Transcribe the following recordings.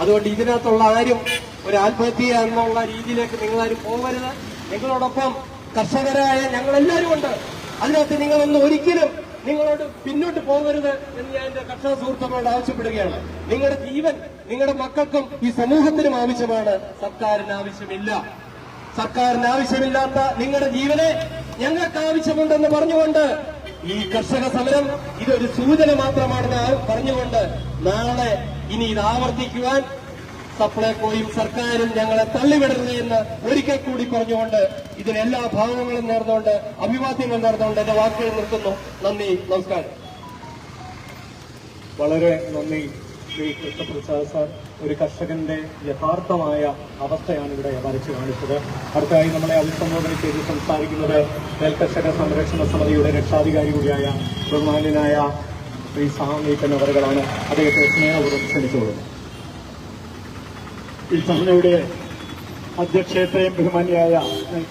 അതുകൊണ്ട് ഇതിനകത്തുള്ള ആരും ഒരു ആത്മഹത്യ എന്നുള്ള രീതിയിലേക്ക് നിങ്ങളാരും പോകരുത്. നിങ്ങളോടൊപ്പം കർഷകരായ ഞങ്ങളെല്ലാവരും ഉണ്ട്. അതിനകത്ത് നിങ്ങളൊന്നും ഒരിക്കലും നിങ്ങളോട് പിന്നോട്ട് പോകരുത് എന്ന് ഞാൻ എന്റെ കർഷക സുഹൃത്തുക്കളോട് ആവശ്യപ്പെടുകയാണ്. നിങ്ങളുടെ ജീവൻ നിങ്ങളുടെ മക്കൾക്കും ഈ സമൂഹത്തിനും ആവശ്യമാണ്. സർക്കാരിന് ആവശ്യമില്ല. സർക്കാരിന് ആവശ്യമില്ലാത്ത നിങ്ങളുടെ ജീവനെ ഞങ്ങൾക്ക് ആവശ്യമുണ്ടെന്ന് പറഞ്ഞുകൊണ്ട് ഈ കർഷക സമരം ഇതൊരു സൂചന മാത്രമാണെന്ന് പറഞ്ഞുകൊണ്ട് നാളെ ഇനി ഇത് ആവർത്തിക്കുവാൻ സപ്ലൈകോയും സർക്കാരും ഞങ്ങളെ തള്ളിവിടരുത് എന്ന് ഒരിക്കൽ കൂടി പറഞ്ഞുകൊണ്ട് ഇതിന് എല്ലാ ഭാഗങ്ങളും നേർന്നുകൊണ്ട് അഭിവാദ്യങ്ങൾ നേർന്നുകൊണ്ട് എന്റെ വാക്കുകൾ നിർത്തുന്നു. നന്ദി നമസ്കാരം. വളരെ നന്ദി ശ്രീ കൃഷ്ണപ്രസാദ് സാർ. ഒരു കർഷകന്റെ യഥാർത്ഥമായ അവസ്ഥയാണ് ഇവിടെ വരച്ചു കാണിച്ചത്. അടുത്തതായി നമ്മളെ അഭിസംബോധന ചെയ്ത് സംസാരിക്കുന്നത് നെൽകർഷക സംരക്ഷണ സമിതിയുടെ രക്ഷാധികാരി കൂടിയായ ബഹുമാന്യനായ ശ്രീ സാമീപ്പൻ അവരുകളാണ് അദ്ദേഹത്തെ സ്നേഹപൂർവം ക്ഷണിച്ചുകൊള്ളുന്നത് ഈ സഭയുടെ അധ്യക്ഷത്തെയും ബഹുമാനിയായ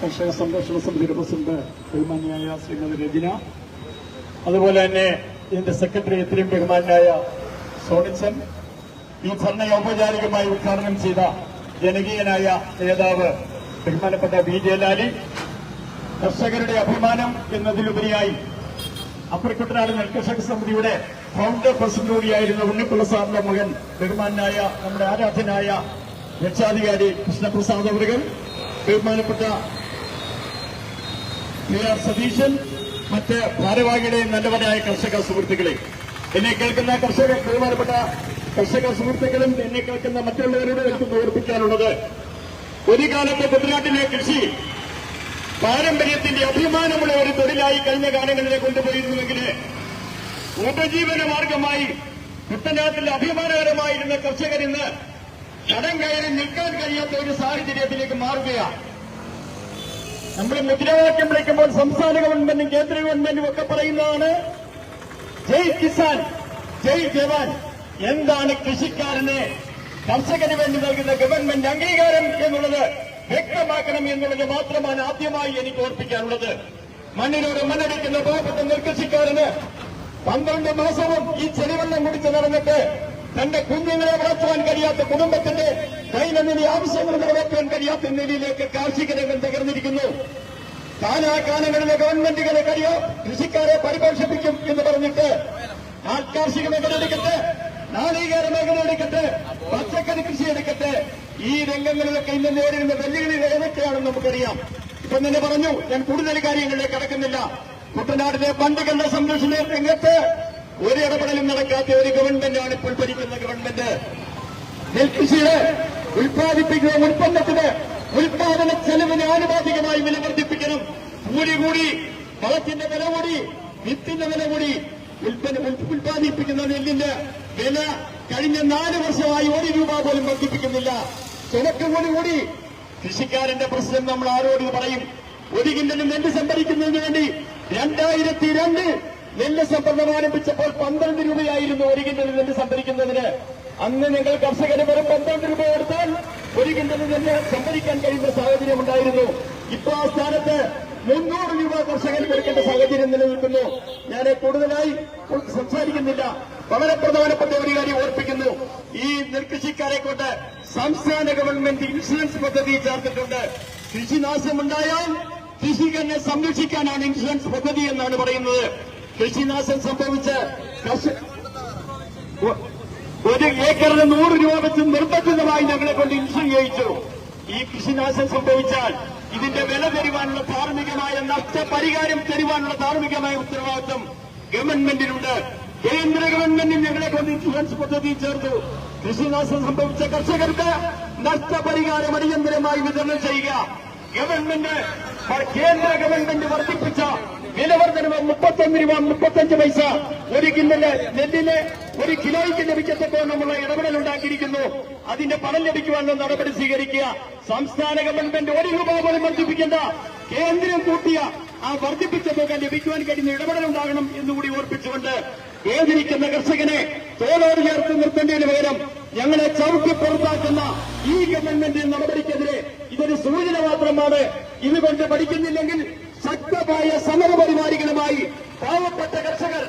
കർഷക സംരക്ഷണ സമിതിയുടെ പ്രസിഡന്റ് ബഹുമാനിയായ ശ്രീമതി രജന അതുപോലെ തന്നെ ഇതിന്റെ സെക്രട്ടറി എത്രയും ബഹുമാനായ സോണിച്ചൻ. ഈ ധർണയെ ഔപചാരികമായി ഉദ്ഘാടനം ചെയ്ത ജനകീയനായ നേതാവ് ബഹുമാനപ്പെട്ട വി ജയലാലി കർഷകരുടെ അഭിമാനം എന്നതിലുപരിയായി അപ്പുറക്കുട്ടനാട് നെൽകർഷക സമിതിയുടെ ഫൗണ്ടർ പ്രസിഡന്റ് കൂടിയായിരുന്ന ഉണ്ണിപ്പിള്ള സാറിന്റെ മകൻ ബഹുമാനായ നമ്മുടെ ആരാധനായ രക്ഷാധികാരി കൃഷ്ണപ്രസാദ് അവറുകൾ ബഹുമാനപ്പെട്ട കെ ആർ സതീശൻ മറ്റ് ഭാരവാഹിയുടെയും നല്ലവരായ കർഷക സുഹൃത്തുക്കളെ. എന്നെ കേൾക്കുന്ന കർഷക ബഹുമാനപ്പെട്ട കർഷക സുഹൃത്തുക്കളും എന്നെ കേൾക്കുന്ന മറ്റുള്ളവരോട് എനിക്ക് ഓർപ്പിക്കാനുള്ളത് ഒരു കാലത്ത് കുട്ടനാട്ടിലെ കൃഷി പാരമ്പര്യത്തിന്റെ അഭിമാനമുള്ള ഒരു തൊഴിലായി കഴിഞ്ഞ കാലങ്ങളിലെ കൊണ്ടുപോയിരുന്നുവെങ്കിൽ ഉപജീവന മാർഗമായി കുട്ടനാട്ടിലെ അഭിമാനകരമായിരുന്ന കർഷകർ ഇന്ന് കടം കയറി നിൽക്കാൻ കഴിയാത്ത ഒരു സാഹചര്യത്തിലേക്ക് മാറുകയാണ്. നമ്മൾ മുദ്രാവാക്യം വിളിക്കുമ്പോൾ സംസ്ഥാന ഗവൺമെന്റും കേന്ദ്ര ഗവൺമെന്റും ഒക്കെ പറയുന്നതാണ് ജയ് കിസാൻ ജയ് ജവാൻ. എന്താണ് കൃഷിക്കാരന് കർഷകന് വേണ്ടി നൽകുന്ന ഗവൺമെന്റ് അംഗീകാരം എന്നുള്ളത് വ്യക്തമാക്കണം എന്നുള്ളത് മാത്രമാണ് ആദ്യമായി എനിക്ക് ഓർപ്പിക്കാനുള്ളത്. മണ്ണിനോട് മണ്ണടിക്കുന്ന പാവപ്പെട്ട നെൽകൃഷിക്കാരന് പന്ത്രണ്ട് മാസവും ഈ ചെളിവെള്ളം കുടിച്ച് നടന്നിട്ട് തന്റെ കുഞ്ഞുങ്ങളെ വളർത്തുവാൻ കഴിയാത്ത കുടുംബത്തിന്റെ ദൈനംദിന ആവശ്യങ്ങൾ നിറവേറ്റാൻ കഴിയാത്ത നിലയിലേക്ക് കാർഷിക രംഗം തകർന്നിരിക്കുന്നു. കാലാകാലങ്ങളിലെ ഗവൺമെന്റുകളെ കഴിയോ? കൃഷിക്കാരെ പരിപോഷിപ്പിക്കും എന്ന് പറഞ്ഞിട്ട് ആ കാർഷിക മേഖല നാളികേര മേഖല എടുക്കട്ടെ പച്ചക്കറി കൃഷി എടുക്കട്ടെ. ഈ രംഗങ്ങളിലൊക്കെ ഇന്ന് നേരിടുന്ന വെല്ലുവിളികൾ ഏതൊക്കെയാണെന്ന് നമുക്കറിയാം. ഇപ്പൊ തന്നെ പറഞ്ഞു ഞാൻ കൂടുതൽ കാര്യങ്ങളിലേക്ക് കടക്കുന്നില്ല. കുട്ടനാടിലെ കണ്ട സംരക്ഷണ രംഗത്ത് ഒരു ഇടപെടലും നടക്കാത്ത ഒരു ഗവൺമെന്റാണ് ഇപ്പോൾ ഭരിക്കുന്ന ഗവൺമെന്റ് നെൽകൃഷിയുടെ ഉൽപ്പാദിപ്പിക്കുന്ന ഉൽപ്പന്നത്തിന് ഉൽപാദന ചെലവിന് ആനുപാതികമായി വില വർദ്ധിപ്പിക്കണം. കൂടി കൂടി വളത്തിന്റെ വില കൂടി വിത്തിന്റെ വില കൂടി. ഉൽപ്പന്ന ഉൽ- ഉൽപ്പാദിപ്പിക്കുന്ന നെല്ലിന്റെ വില കഴിഞ്ഞ നാല് വർഷമായി ഒരു രൂപ പോലും വർദ്ധിപ്പിക്കുന്നില്ല. ചുമക്ക് കൂടി കൂടി കൃഷിക്കാരന്റെ പ്രശ്നം നമ്മൾ ആരോട് പറയും? ഒരു കിണ്ടലും നെല്ല് സംഭരിക്കുന്നതിന് വേണ്ടി രണ്ടായിരത്തി രണ്ട് നെല്ല് സംഭരണം ആരംഭിച്ചപ്പോൾ പന്ത്രണ്ട് രൂപയായിരുന്നു ഒരു കിണ്ടൽ നെല്ല് സംഭരിക്കുന്നതിന്. അന്ന് നിങ്ങൾ കർഷകന് വെറും പന്ത്രണ്ട് രൂപ കൊടുത്താൽ ഒരു കിണ്ടൽ നെല്ല് സംഭരിക്കാൻ കഴിയുന്ന സാഹചര്യം ഉണ്ടായിരുന്നു. ഇപ്പൊ ആ സ്ഥാനത്ത് മുന്നൂറ് രൂപ കർഷകന് കൊടുക്കേണ്ട സാഹചര്യം നിലനിൽക്കുന്നു. ഞാൻ കൂടുതലായി സംസാരിക്കുന്നില്ല. വളരെ പ്രധാനപ്പെട്ട ഒരു കാര്യം ഓർപ്പിക്കുന്നു. ഈ നെൽകൃഷിക്കാരെ കൊണ്ട് സംസ്ഥാന ഗവൺമെന്റ് ഇൻഷുറൻസ് പദ്ധതി ചേർത്തിട്ടുണ്ട്. കൃഷിനാശമുണ്ടായാൽ കൃഷികനെ സംരക്ഷിക്കാനാണ് ഇൻഷുറൻസ് പദ്ധതി എന്നാണ് പറയുന്നത്. കൃഷിനാശം സംഭവിച്ച് ഒരു ഏക്കറിന് നൂറ് രൂപ വെച്ച് നിർബന്ധിതമായി ഞങ്ങളെ കൊണ്ട് ഇൻഷുർ ചെയ്യിച്ചു. ഈ കൃഷിനാശം സംഭവിച്ചാൽ ഇതിന്റെ വില തരുവാനുള്ള ധാർമ്മികമായ നഷ്ടപരിഹാരം തരുവാനുള്ള ധാർമ്മികമായ ഉത്തരവാദിത്വം ഗവൺമെന്റിനുണ്ട്. കേന്ദ്ര ഗവൺമെന്റും ഞങ്ങളെ കൊണ്ട് ഇൻഷുറൻസ് പദ്ധതി ചേർത്തു. കൃഷിനാശം സംഭവിച്ച കർഷകർക്ക് നഷ്ടപരിഹാരം അടിയന്തരമായി വിതരണം ചെയ്യുക. ഗവൺമെന്റ് കേന്ദ്ര ഗവൺമെന്റ് വർദ്ധിപ്പിച്ച വിലവർദ്ധനവ് മുപ്പത്തൊന്ന് രൂപ മുപ്പത്തഞ്ച് പൈസ ഒരു കിന്നൽ നെല്ലിന് ഒരു കിലോയ്ക്ക് ലഭിക്കത്തക്കോണമുള്ള ഇടപെടൽ ഉണ്ടാക്കിയിരിക്കുന്നു അതിന്റെ പണം ലഭിക്കുവാനുള്ള നടപടി സ്വീകരിക്കുക. സംസ്ഥാന ഗവൺമെന്റ് ഒരു രൂപ പോലും വർദ്ധിപ്പിക്കേണ്ട. കേന്ദ്രം കൂട്ടിയ ആ വർദ്ധിപ്പിച്ച തുക ലഭിക്കുവാൻ കഴിയുന്ന ഇടപെടൽ ഉണ്ടാകണം എന്നുകൂടി ഓർപ്പിച്ചുകൊണ്ട് വേദനിക്കുന്ന കർഷകനെ തോലോട് ചേർത്ത് നിർത്തേണ്ടതിന് പകരം ഞങ്ങളെ ചവിട്ടി പുറത്താക്കുന്ന ഈ ഗവൺമെന്റിന്റെ നടപടിക്കെതിരെ ഇതൊരു സൂചന മാത്രമാണ്. ഇതുകൊണ്ട് പഠിക്കുന്നില്ലെങ്കിൽ ശക്തമായ സമരപരിപാടികളുമായി പാവപ്പെട്ട കർഷകർ